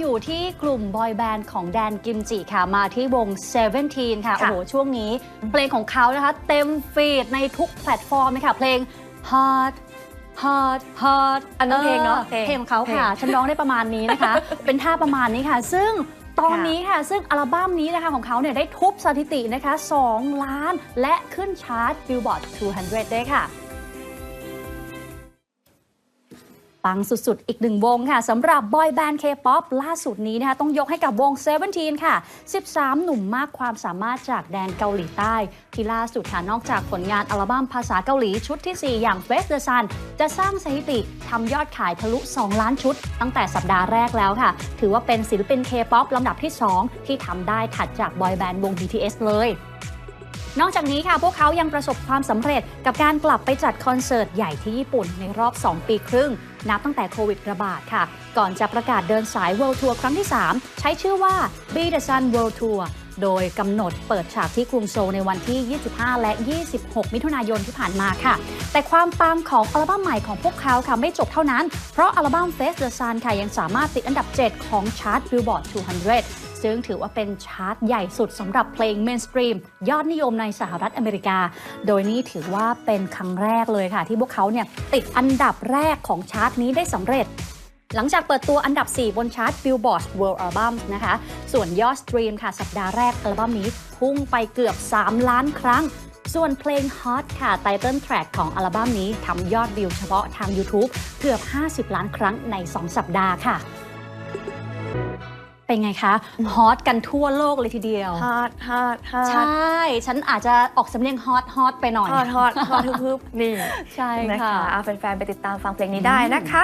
อยู่ที่กลุ่มบอยแบนด์ของแดนกิมจิค่ะ มาที่วง Seventeen ค่ะค่ะ โอ้โห ช่วงนี้ เพลงของเขานะคะ เต็มฟีดในทุกแพลตฟอร์มเลยค่ะ เพลง Hard Hard Hard อันนั้นเพลงเนอะเพลงของเขาเพลงค่ะ ฉันร้องได้ประมาณนี้นะคะ เป็นท่าประมาณนี้ค่ะ ซึ่งตอนค่ะนี้ค่ะ ซึ่งอัลบั้มนี้นะคะของเขาเนี่ยได้ทุบสถิตินะคะ 2 ล้านและขึ้นชาร์ต Billboard 200 ด้วยค่ะ ปังสุดๆ อีกหนึ่งวงค่ะสำหรับบอยแบนด์เคป๊อปล่าสุดนี้นะคะต้องยกให้กับวง Seventeen ค่ะ 13 หนุ่มมากความสามารถจากแดนเกาหลีใต้ ที่ล่าสุดค่ะนอกจากผลงานอัลบั้มภาษาเกาหลีชุดที่ 4 อย่าง Face the Sun จะสร้างสถิติทำยอดขายทะลุ 2 ล้านชุด ตั้งแต่สัปดาห์แรกแล้วค่ะ ถือว่าเป็นศิลปินเคป๊อปลำดับที่ 2 ที่ทำได้ถัดจากบอยแบนด์วง BTS เลย นอกจากนี้ค่ะพวกเขายังประสบความสำเร็จกับการกลับไปจัดคอนเสิร์ตใหญ่ที่ญี่ปุ่นในรอบ 2 ปีครึ่ง นับตั้งแต่โควิดระบาดค่ะ ก่อนจะประกาศเดินสาย World Tour ครั้งที่ 3 ใช้ชื่อว่า Be the Sun World Tour โดยกำหนดเปิดฉากที่กรุงโซลในวันที่ 25 และ 26 มิถุนายนที่ผ่านมาค่ะ แต่ความปังของอัลบั้มใหม่ของพวกเขาค่ะไม่จบเท่านั้น เพราะอัลบั้ม Face the Sun ค่ะยังสามารถติดอันดับ 7 ของชาร์ต Billboard 200ซึ่งถือว่าเป็นชาร์ตใหญ่สุดสำหรับเพลงเมนสตรีมยอดนิยมในสหรัฐอเมริกา โดยนี่ถือว่าเป็นครั้งแรกเลยค่ะ ที่พวกเขาเนี่ยติดอันดับแรกของชาร์ตนี้ได้สำเร็จ หลังจากเปิดตัวอันดับ 4 บนชาร์ต Billboard World Albums นะคะ ส่วนยอดสตรีมค่ะ สัปดาห์แรกอัลบั้มนี้พุ่งไปเกือบ 3 ล้านครั้ง ส่วนเพลง Hot ค่ะไตเติลแทร็กของอัลบั้มนี้ทำยอดวิวเฉพาะทาง YouTube เกือบ 50 ล้านครั้งใน 2 สัปดาห์ค่ะเป็นไงคะฮอตกันทั่วโลกเลยทีเดียวฮาร์ดฮาร์ดฮาใชร์ด่ฉันอาจจะออกสำเนียงฮอตฮอตไปหน่อยฮอตฮอตฮอตฮึบๆนี่ใช่นะค่ะคะเอาแฟนๆ ไปติดตามฟังเพลงนี้ได้นะคะ